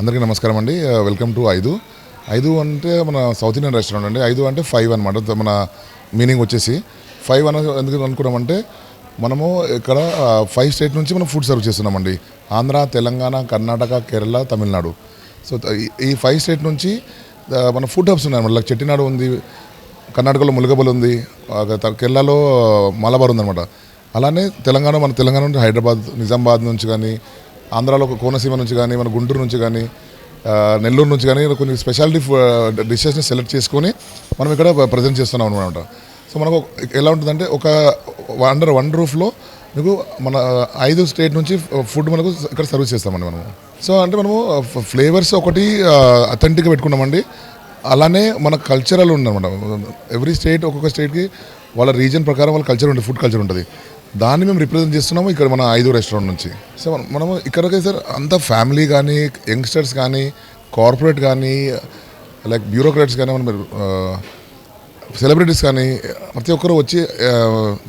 అందరికీ నమస్కారం అండి. వెల్కమ్ టు ఐదు. ఐదు అంటే మన సౌత్ ఇండియన్ రెస్టారెంట్ అండి. ఐదు అంటే ఫైవ్ అనమాట మన మీనింగ్ వచ్చేసి ఫైవ్ అన ఎందుకు అనుకున్నామంటే మనము ఇక్కడ ఫైవ్ స్టేట్ నుంచి మనం ఫుడ్ సర్వ్ చేస్తున్నామండి ఆంధ్ర తెలంగాణ కర్ణాటక కేరళ తమిళనాడు. సో ఈ- ఫైవ్ స్టేట్ నుంచి మన ఫుడ్ హబ్స్ ఉన్నాయి మన చెట్టినాడు ఉంది కర్ణాటకలో ములగబల్ ఉంది కేరళలో మలబార్ ఉందన్నమాట. అలానే తెలంగాణ మన తెలంగాణ నుండి హైదరాబాద్ నిజామాబాద్ నుంచి కానీ ఆంధ్రాలో ఒక కోనసీమ నుంచి కానీ మన గుంటూరు నుంచి కానీ నెల్లూరు నుంచి కానీ కొన్ని స్పెషాలిటీ డిషెస్ని సెలెక్ట్ చేసుకొని మనం ఇక్కడ ప్రజెంట్ చేస్తున్నాం అనమాట సో మనకు ఎలా ఉంటుందంటే ఒక అండర్ వన్ రూఫ్లో మీకు మన ఐదు స్టేట్ నుంచి ఫుడ్ మనకు ఇక్కడ సర్వీస్ చేస్తామండి మనము. సో అంటే మనము ఫ్లేవర్స్ ఒకటి అథెంటిక్గా పెట్టుకున్నామండి. అలానే మన కల్చరల్ ఉందన్నమాట ఎవ్రీ స్టేట్ ఒక్కొక్క స్టేట్కి వాళ్ళ రీజన్ ప్రకారం వాళ్ళ కల్చర్ ఉంటుంది ఫుడ్ కల్చర్ ఉంటుంది. దాన్ని మేము రిప్రజెంట్ చేస్తున్నాము ఇక్కడ మన ఐదు రెస్టారెంట్ నుంచి. సో మనము ఇక్కడికి సార్ అంత ఫ్యామిలీ కానీ యంగ్స్టర్స్ కానీ కార్పొరేట్ కానీ లైక్ బ్యూరోక్రాట్స్ కానీ మనం సెలబ్రిటీస్ కానీ ప్రతి ఒక్కరు వచ్చి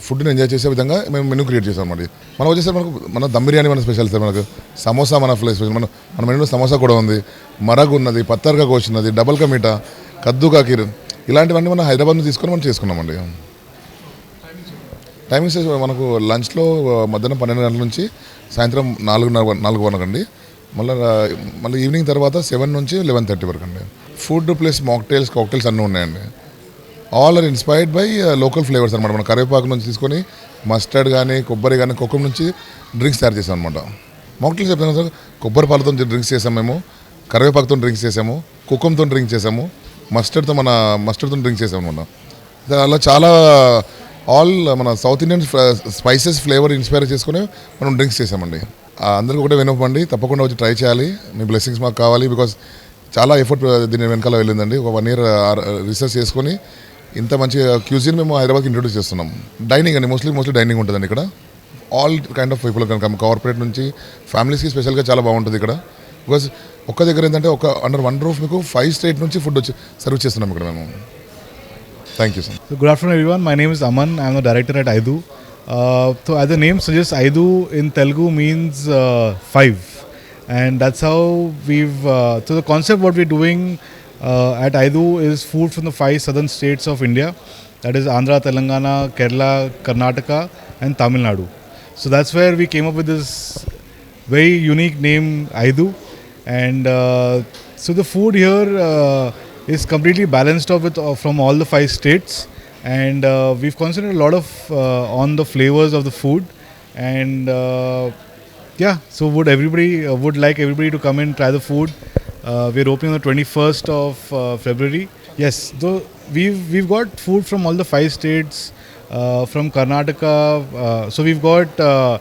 ఫుడ్ని ఎంజాయ్ చేసే విధంగా మేము మెనూ క్రియేట్ చేసాం అండి మనం వచ్చేసరికి మనకు మన దమ్ బిర్యానీ మన స్పెషల్ సార్ మనకు. సమోసా మన ఫ్లే స్పెషల్ మన మన మెనూలో సమోసా కూడా ఉంది. మరగ్ ఉన్నది పత్తర్గా కోసినది ఉన్నది డబల్ కా మీఠా కద్దు కా కీర్ ఇలాంటివన్నీ మనం హైదరాబాద్ నుంచి తీసుకొని మనం చేసుకున్నామండి టైమింగ్స్ మనకు లంచ్లో మధ్యాహ్నం పన్నెండు గంటల నుంచి సాయంత్రం నాలుగున్నర నాలుగు వరకు అండి. మళ్ళీ మళ్ళీ ఈవినింగ్ తర్వాత సెవెన్ నుంచి లెవెన్ థర్టీ వరకు అండి. ఫుడ్ ప్లస్ మాక్టైల్స్ కాక్టైల్స్ అన్నీ ఉన్నాయండి. All are inspired by local flavours అనమాట మన కరివేపాకు నుంచి తీసుకొని మస్టర్డ్ కానీ కొబ్బరి కానీ కొక్కం నుంచి డ్రింక్స్ తయారు చేసాం అనమాట మాక్టైల్స్ చెప్తాను సార్ కొబ్బరి పాలతో డ్రింక్స్ చేసాం మేము కరివేపాకుతో డ్రింక్స్ చేసాము కుక్కంతో డ్రింక్ చేసాము మస్టర్డ్తో మన మస్టర్డ్తో డ్రింక్స్ చేసాము అనమాట అలా చాలా ఆల్ uh, మన south Indian spices flavour inspire చేసుకుని మనం డ్రింక్స్ చేసామండి. అందరికీ ఒకటే వినపండి తప్పకుండా వచ్చి ట్రై చేయాలి. మీ బ్లెస్సింగ్స్ మాకు కావాలి బికాస్ చాలా ఎఫర్ట్ uh, దీని వెనకాల వెళ్ళిందండి. ఒక వన్ ఇయర్ రీసెర్చ్ చేసుకొని ఇంత మంచి uh, క్యూజిన్ మేము హైదరాబాద్కి ఇంట్రొడ్యూస్ చేస్తున్నాం. డైనింగ్ అండి మోస్ట్లీ మోస్ట్లీ డైనింగ్ ఉంటుందండి ఇక్కడ. ఆల్ కైండ్ ఆఫ్ పీపుల్ కనుక కార్పొరేట్ నుంచి ఫ్యామిలీస్కి స్పెషల్గా చాలా బాగుంటుంది ఇక్కడ. బికాస్ ఒక్క దగ్గర ఏంటంటే ఒక అండర్ వన్ రూఫ్ మీకు ఫైవ్ స్టేట్ నుంచి ఫుడ్ వచ్చి సర్వ్ చేస్తున్నాం ఇక్కడ మేము. Thank you, sir. So good afternoon, everyone. My name is Aman. I'm the director at IDU. Uh, so as the name suggests, Aidu in Telugu means uh, five, and that's how we've. Uh, so the concept what we're doing uh, at Aidu is food from the five southern states of India, that is Andhra, Telangana, Kerala, Karnataka, and Tamil Nadu. So that's where we came up with this very unique name Aidu, and uh, so the food here. Uh, is completely balanced off with uh, from all the five states, and uh, we've concentrated a lot of uh, on the flavors of the food, and uh, yeah, so would everybody uh, would like everybody to come and try the food. Uh, we're opening on the 21st of uh, February. Yes, though we've we've got food from all the five states, uh, from Karnataka. Uh, so we've got. Uh,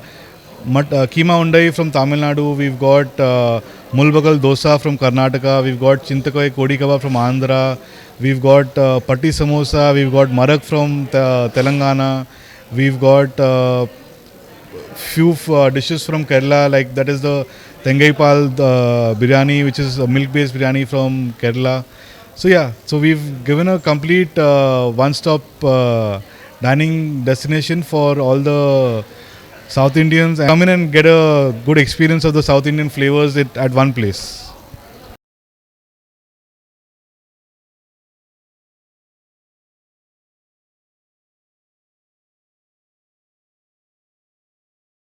Mat, uh, Keema Undai from Tamil Nadu. We've got uh, Mulbagal Dosa from Karnataka. We've got Chintakoi Kodi Kebab from Andhra. We've got uh, Patti Samosa. We've got Marak from te- Telangana. We've got uh, few uh, dishes from Kerala, like that is the Tengaipal uh, biryani, which is a milk-based biryani from Kerala. So yeah, so we've given a complete uh, one-stop uh, dining destination for all the South Indians come in and get a good experience of the South Indian flavors at one place.